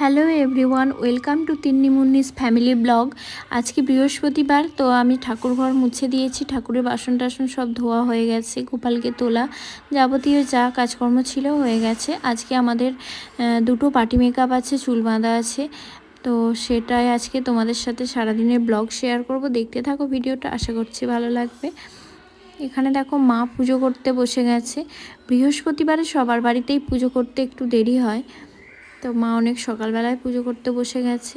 Hello everyone, welcome to Tinni Munni's family vlog. আজকে বৃহস্পতিবার, তো আমি ঠাকুরঘর মুছে দিয়েছি, ঠাকুরের বাসন টাসন সব ধোয়া হয়ে গেছে, গোপালকে তোলা যাবতীয় যা কাজকর্ম ছিল হয়ে গেছে। আজকে আমাদের দুটো পার্টি মেকআপ আছে, চুল বাঁধা আছে, তো সেটাই আজকে তোমাদের সাথে সারাদিনের ব্লগ শেয়ার করব। দেখতে থাকো ভিডিওটা, আশা করছি ভালো লাগবে। এখানে দেখো মা পুজো করতে বসে গেছে। বৃহস্পতিবারে সবার বাড়িতেই পুজো করতে একটু দেরি হয়। তো মা অনেক সকালবেলায় পুজো করতে বসে গেছে।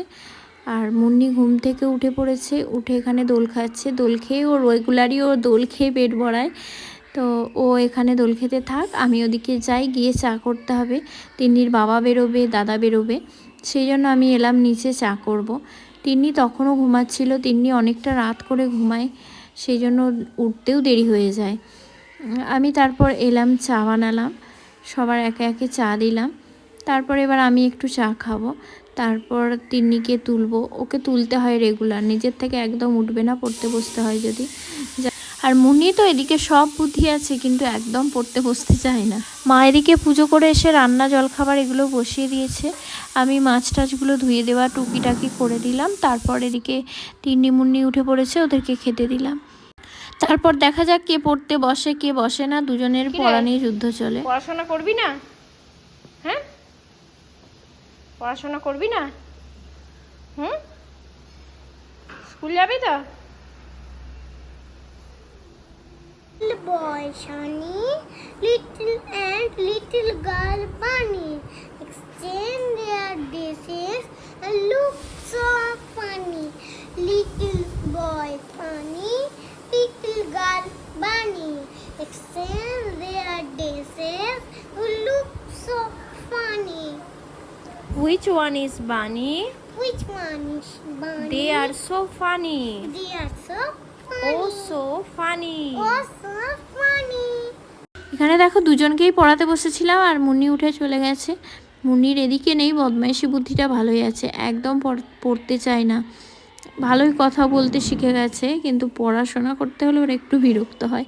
আর মুন্নি ঘুম থেকে উঠে পড়েছে, উঠে এখানে দোল খাচ্ছে। দোল খেয়ে ও রেগুলারই ও দোল খেয়ে পেট ভরায়। তো ও এখানে দোল খেতে থাক, আমি ওদিকে যাই, গিয়ে চা করতে হবে। তিন্নির বাবা বেরোবে, দাদা বেরোবে, সেই জন্য আমি এলাম নিচে চা করব। তিন্নি তখনও ঘুমাচ্ছিল, তিন্নি অনেকটা রাত করে ঘুমায়, সেই জন্য উঠতেও দেরি হয়ে যায়। আমি তারপর এলাম, চা বানালাম, সবার একে একে চা দিলাম। তারপর এবার আমি একটু চা খাব। তারপর তিন্নিকে তুলবো। ওকে তুলতে হয় রেগুলার নিজের থেকে একদম উঠবে না পড়তে বসতে হয় যদি। আর মুনি তো এদিকে সব বুদ্ধি আছে কিন্তু একদম পড়তে বসতে চায় না। মা এদিকে পুজো করে এসে রান্না জলখাবার এগুলো বসিয়ে দিয়েছে। আমি মাছ টাছগুলো ধুয়ে দেওয়া টুকিটাকি করে দিলাম। তারপর এদিকে তিন্নি মুন্নি উঠে পড়েছে ওদেরকে খেতে দিলাম। তারপর দেখা যাক কে পড়তে বসে কে বসে না। দুজনের? পড়া নিয়ে যুদ্ধ চলে। পড়াশোনা করবি না? পড়াশোনা করবি না হুম স্কুল যাবি তো boy Shani, little and little girl Bunny exchange their dishes and look so funny. Little boy Funny, little girl Bunny exchange their dishes and look so. Which one is bunny? Which one is Bunny? They are so funny. They are so funny. Oh, so funny. Oh, so funny. এখানে দেখো দুজনকেই পড়াতে বসেছিলাম আর মুন্নি উঠে চলে গেছে মুন্নির এদিকে নেই বদমাইশি বুদ্ধিটা ভালোই আছে একদম পড়- পড়তে চায় না ভালোই কথা বলতে শিখে গেছে কিন্তু পড়াশোনা করতে হলে ওর একটু বিরক্ত হয়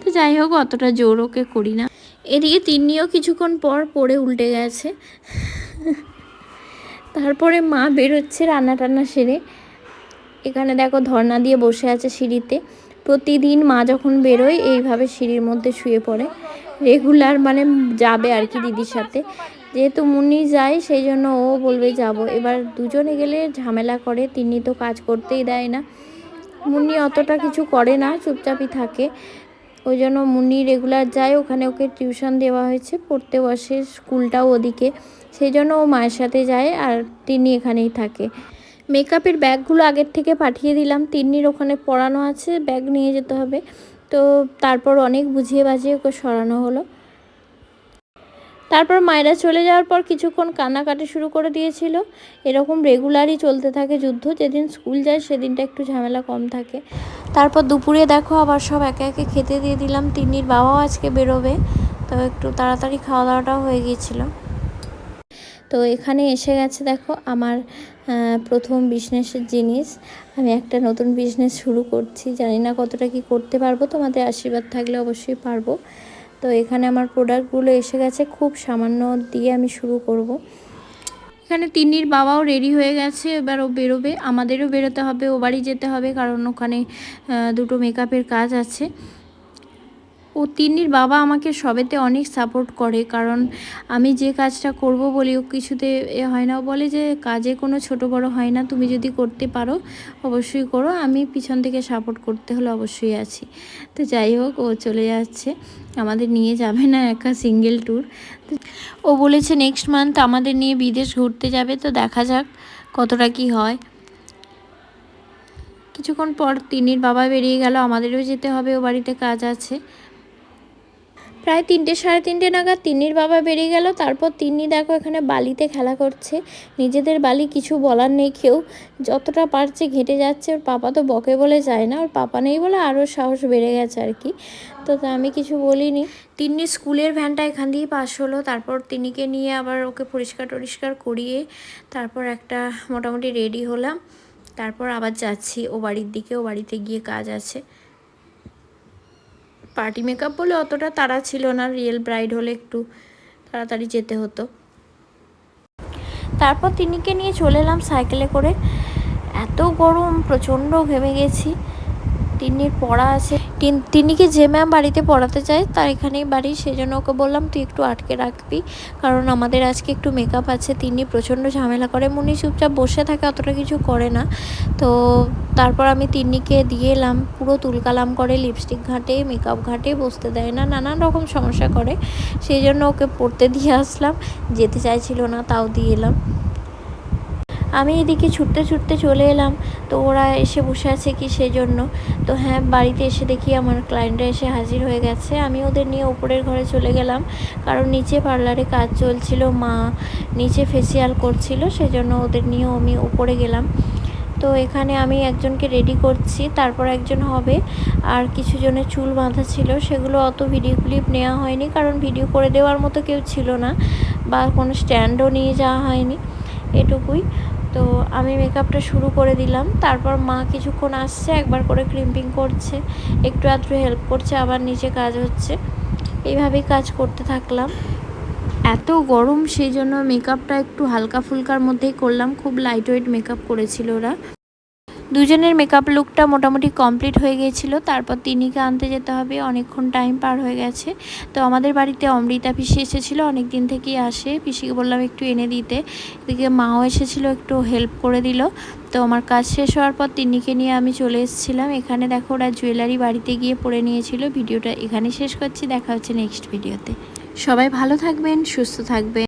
তো যাই হোক অতটা জোর ওকে করি না এদিকে তিন্নিও কিছুক্ষণ পর পড়ে উল্টে গেছে তারপরে মা বেরোচ্ছে রান্না টান্না সেরে। এখানে দেখো ধর্না দিয়ে বসে আছে সিঁড়িতে। প্রতিদিন মা যখন বেরোয়, এইভাবে সিঁড়ির মধ্যে শুয়ে পড়ে। রেগুলার মানে যাবে আর কি দিদির সাথে। যেহেতু মুন্নি যায়, সেই জন্য ও বলবে যাব। এবার দুজনে গেলে ঝামেলা করে তিনি তো কাজ করতেই দেয় না। মুন্নি অতটা কিছু করে না, চুপচাপই থাকে। ওই জন্য মুনি রেগুলার যায়, ওখানে ওকে টিউশন দেওয়া হয়েছে, পড়তে বসে স্কুলটাও ওদিকে। সেই জন্য ও মায়ের সাথে যায় আর তিনি এখানেই থাকে। মেকআপের ব্যাগগুলো আগের থেকে পাঠিয়ে দিলাম, তিন্নির ওখানে পড়ানো আছে, ব্যাগ নিয়ে যেতে হবে। তো তারপর অনেক বুঝিয়ে বাজিয়ে ওকে সরানো হলো। তারপর মায়েরা চলে যাওয়ার পর কিছুক্ষণ কান্নাকাটি শুরু করে দিয়েছিল। এরকম রেগুলারই চলতে থাকে যুদ্ধ, যেদিন স্কুল যায় সেদিনটা একটু ঝামেলা কম থাকে। তারপর দুপুরে দেখো আবার সব একে একে খেতে দিয়ে দিলাম। তিন্নির বাবাও আজকে বেরোবে, তো একটু তাড়াতাড়ি খাওয়া দাওয়াটাও হয়ে গিয়েছিল। তো এখানে এসে গেছে দেখো আমার প্রথম বিজনেসের জিনিস। আমি একটা নতুন বিজনেস শুরু করছি। জানি না কতটা কি করতে পারব। তোমাদের আশীর্বাদ থাকলে অবশ্যই পারব। তো এখানে আমার প্রোডাক্টগুলো এসে গেছে। খুব সামান্য দিয়ে আমি শুরু করব। এখানে তিন্নির বাবাও রেডি হয়ে গেছে। এবার ও বেরোবে। আমাদেরও বেরোতে হবে। ও বাড়ি যেতে হবে। কারণ ওখানে দুটো মেকআপের কাজ আছে। ও তিন্নির বাবা আমাকে সবেতে অনেক সাপোর্ট করে, কারণ আমি যে কাজটা করব বলি ও কিছুতে এ হয় না। ও বলে যে কাজে কোনো ছোট বড় হয় না, তুমি যদি করতে পারো অবশ্যই করো, আমি পিছন থেকে সাপোর্ট করতে হলে অবশ্যই আছি। তো যাই হোক, ও চলে যাচ্ছে। আমাদের নিয়ে যাবে না একা সিঙ্গেল ট্যুর ও বলেছে নেক্সট মান্থ আমাদের নিয়ে বিদেশ ঘুরতে যাবে, তো দেখা যাক কতটা কি হয়। কিছুক্ষণ পর তিন্নির বাবা বেরিয়ে গেল, আমাদেরও যেতে হবে, ও বাড়িতে কাজ আছে। প্রায় তিনটে, সাড়ে তিনটে নাগাদ তিন্নির বাবা বেরিয়ে গেল। তারপর তিন্নি দেখো এখানে বালিতে খেলা করছে। নিজেদের বালি কিছু বলার নেই, কেউ যতটা পারছে ঘেটে যাচ্ছে। ওর পাপা তো বকে বলে যায় না, ওর পাপা নেই বলে আরও সাহস বেড়ে গেছে আর কি। তো আমি কিছু বলিনি। তিন্নি স্কুলের ভ্যানটা এখান দিয়েই পাস হলো। তারপর তিনিকে নিয়ে আবার ওকে পরিষ্কার টরিষ্কার করিয়ে তারপর একটা মোটামুটি রেডি হলাম। তারপর আবার যাচ্ছি। ও বাড়ির দিকে, ও বাড়িতে গিয়ে কাজ আছে। পার্টি মেকআপ বলে অতটা তাড়া ছিল না, রিয়েল ব্রাইড হলে একটু তাড়াতাড়ি যেতে হতো। তারপর তিনিকে নিয়ে চলে এলাম সাইকেলে করে। এত গরম, প্রচণ্ড ঘেমে গেছি। তিন্নির পড়া আছে। তিন- তিন্নিকে যে ম্যাম বাড়িতে পড়াতে চায়, তার এখানেই বাড়ি। সেই জন্য ওকে বললাম, তুই একটু আটকে রাখবি। কারণ আমাদের আজকে একটু মেকআপ আছে। তিনি প্রচণ্ড ঝামেলা করে। মুনি চুপচাপ বসে থাকে, অতটা কিছু করে না। তো তারপর আমি তিন্নিকে দিয়ে এলাম, পুরো তুলকালাম করে লিপস্টিক ঘাটে মেকআপ ঘাটে, বসতে দেয় না, নানান রকম সমস্যা করে। সেই জন্য ওকে পড়তে দিয়ে আসলাম। যেতে চাইছিল না, তাও দিয়ে এলাম। আমি এদিকে ছুটতে ছুটতে চলে এলাম। তো ওরা এসে বসে আছে কি সেই জন্য তো হ্যাঁ বাড়িতে এসে দেখি আমার ক্লায়েন্টরা এসে হাজির হয়ে গেছে। আমি ওদের নিয়ে উপরের ঘরে চলে গেলাম। কারণ নিচে পার্লারে কাজ চলছিল, মা নিচে ফেসিয়াল করছিল, সেজন্য ওদের নিয়েও আমি উপরে গেলাম। তো এখানে আমি একজনকে রেডি করছি, তারপর একজন হবে। আর কিছু জনের চুল বাঁধা ছিল, সেগুলো অত ভিডিও ক্লিপ নেওয়া হয়নি, কারণ ভিডিও করে দেওয়ার মতো কেউ ছিল না বা কোনো স্ট্যান্ডও নিয়ে যাওয়া হয়নি। এটুকুই। তো আমি মেকআপটা শুরু করে দিলাম। তারপর মা কিছুক্ষণ আসছে, একবার করে ক্রিম্পিং করছে। একটু আধটু হেল্প করছে, আবার নিচে কাজ হচ্ছে। এইভাবেই কাজ করতে থাকলাম। এত গরম, সেই জন্য মেকআপটা একটু হালকা ফুলকার মধ্যেই করলাম। খুব লাইট ওয়েট মেকআপ করেছিল ওরা। দুজনের মেকআপ লুকটা মোটামুটি কমপ্লিট হয়ে গিয়েছিল, তারপর তিনিকে আনতে যেতে হবে, অনেকক্ষণ টাইম পার হয়ে গেছে। তো আমাদের বাড়িতে অমৃতা পিসি এসেছিল অনেক দিন থেকেই আসে, পিসিকে বললাম একটু এনে দিতে। এদিকে মাও এসেছিল, একটু হেল্প করে দিল। তো আমার কাজ শেষ হওয়ার পর তিন্নিকে নিয়ে আমি চলে এসেছিলাম। এখানে দেখো ওরা জুয়েলারি বাড়িতে গিয়ে পরে নিয়েছিল। ভিডিওটা এখানে শেষ করছি, দেখা হচ্ছে নেক্সট ভিডিওতে সবাই ভালো থাকবেন, সুস্থ থাকবেন।